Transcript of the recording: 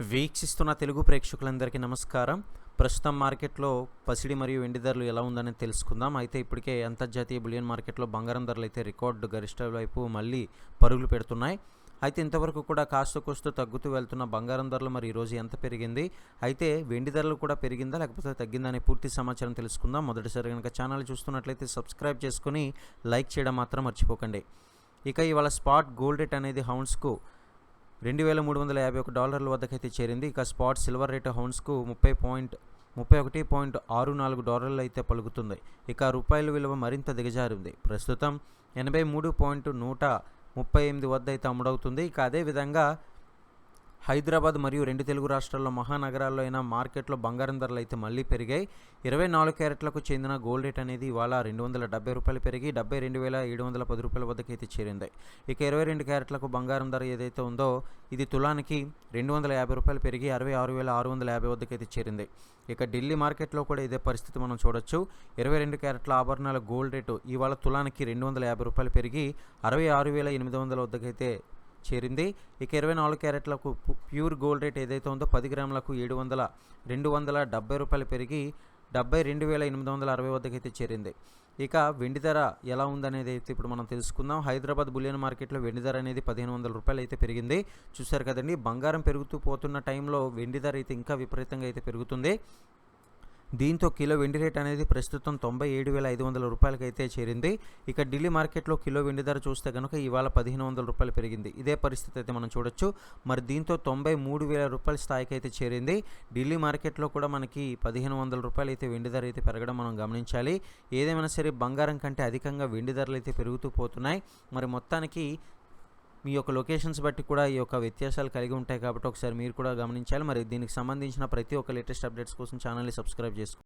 వీక్షిస్తున్న తెలుగు ప్రేక్షకులందరికీ నమస్కారం. ప్రస్తుతం మార్కెట్లో పసిడి మరియు వెండి ధరలు ఎలా ఉందని తెలుసుకుందాం. అయితే ఇప్పటికే అంతర్జాతీయ బులియన్ మార్కెట్లో బంగారం ధరలు అయితే రికార్డు గరిష్ట వైపు మళ్ళీ పరుగులు పెడుతున్నాయి. అయితే ఇంతవరకు కూడా కాస్త కోస్తూ తగ్గుతూ వెళ్తున్న బంగారం ధరలు మరి ఈరోజు ఎంత పెరిగింది? అయితే వెండి ధరలు కూడా పెరిగిందా? లేకపోతే తగ్గిందా అనే పూర్తి సమాచారం తెలుసుకుందాం. మొదటిసారి కనుక ఛానల్ చూస్తున్నట్లయితే సబ్స్క్రైబ్ చేసుకుని లైక్ చేయడం మాత్రం మర్చిపోకండి. ఇక ఇవాళ స్పాట్ గోల్డ్ రేట్ అనేది హౌన్స్కు రెండు వేల మూడు వందల యాభై ఒక డాలర్ల వద్దకైతే చేరింది. ఇక స్పాట్ సిల్వర్ రేట్ హౌన్స్కు ముప్పై పాయింట్ ముప్పై ఒకటి పాయింట్ ఆరు నాలుగు డాలర్లు అయితే పలుకుతుంది. ఇక రూపాయల విలువ మరింత దిగజారింది. ప్రస్తుతం ఎనభై మూడు పాయింట్ నూట ముప్పై ఎనిమిది వద్ద అయితే అమ్ముడవుతుంది. ఇక అదేవిధంగా హైదరాబాద్ మరియు రెండు తెలుగు రాష్ట్రాల్లో మహానగరాల్లో అయినా మార్కెట్లో బంగారం ధరలు అయితే మళ్ళీ పెరిగాయి. ఇరవై నాలుగు క్యారెట్లకు చెందిన గోల్డ్ రేట్ అనేది ఇవాళ రెండు వందల డెబ్బై రూపాయలు పెరిగి డెబ్బై రెండు వేల ఏడు వందల పది రూపాయల వద్దకు అయితే చేరింది. ఇక ఇరవై రెండు క్యారెట్లకు బంగారం ధర ఏదైతే ఉందో ఇది తులానికి రెండు వందల యాభై రూపాయలు పెరిగి అరవై ఆరు వేల ఆరు వందల యాభై వద్దకు అయితే చేరింది. ఇక ఢిల్లీ మార్కెట్లో కూడా ఇదే పరిస్థితి మనం చూడొచ్చు. ఇరవై రెండు క్యారెట్ల ఆభరణాల గోల్డ్ రేటు ఇవాళ తులానికి రెండు వందల యాభై రూపాయలు పెరిగి అరవై ఆరు వేల ఎనిమిది వందల వద్దకైతే చేరింది. ఇక ఇరవై నాలుగు క్యారెట్లకు ప్యూర్ గోల్డ్ రేట్ ఏదైతే ఉందో పది గ్రాములకు ఏడు వందల రెండు వందల డెబ్బై రూపాయలు పెరిగి డెబ్బై రెండు వేల ఎనిమిది వందల అరవై వద్దకైతే చేరింది. ఇక వెండి ధర ఎలా ఉందనేది అయితే ఇప్పుడు మనం తెలుసుకుందాం. హైదరాబాద్ బులియన్ మార్కెట్లో వెండి ధర అనేది పదిహేను వందల రూపాయలు అయితే పెరిగింది. చూశారు కదండి బంగారం పెరుగుతూ పోతున్న టైంలో వెండి ధర అయితే ఇంకా విపరీతంగా అయితే పెరుగుతుంది. దీంతో కిలో వెండి రేట్ అనేది ప్రస్తుతం తొంభై ఏడు వేల ఐదు వందల రూపాయలకైతే అయితే చేరింది. ఇక ఢిల్లీ మార్కెట్లో కిలో వెండి ధర చూస్తే కనుక ఇవాళ పదిహేను వందల రూపాయలు పెరిగింది. ఇదే పరిస్థితి అయితే మనం చూడొచ్చు. మరి దీంతో తొంభై మూడు వేల రూపాయల స్థాయికి అయితే చేరింది. ఢిల్లీ మార్కెట్లో కూడా మనకి పదిహేను వందల రూపాయలు అయితే వెండి ధర అయితే పెరగడం మనం గమనించాలి. ఏదేమైనా సరే బంగారం కంటే అధికంగా వెండి ధరలు అయితే పెరుగుతూ పోతున్నాయి. మరి మొత్తానికి మీ యొక్క లొకేషన్స్ బట్టి కూడా ఈ యొక్క వ్యత్యాసాలు కలిగి ఉంటాయి కాబట్టి ఒకసారి మీరు కూడా గమనించాలి. మరి దీనికి సంబంధించిన ప్రతి ఒక్క లేటెస్ట్ అప్డేట్స్ కోసం ఛానల్ని సబ్స్క్రైబ్ చేసుకోండి.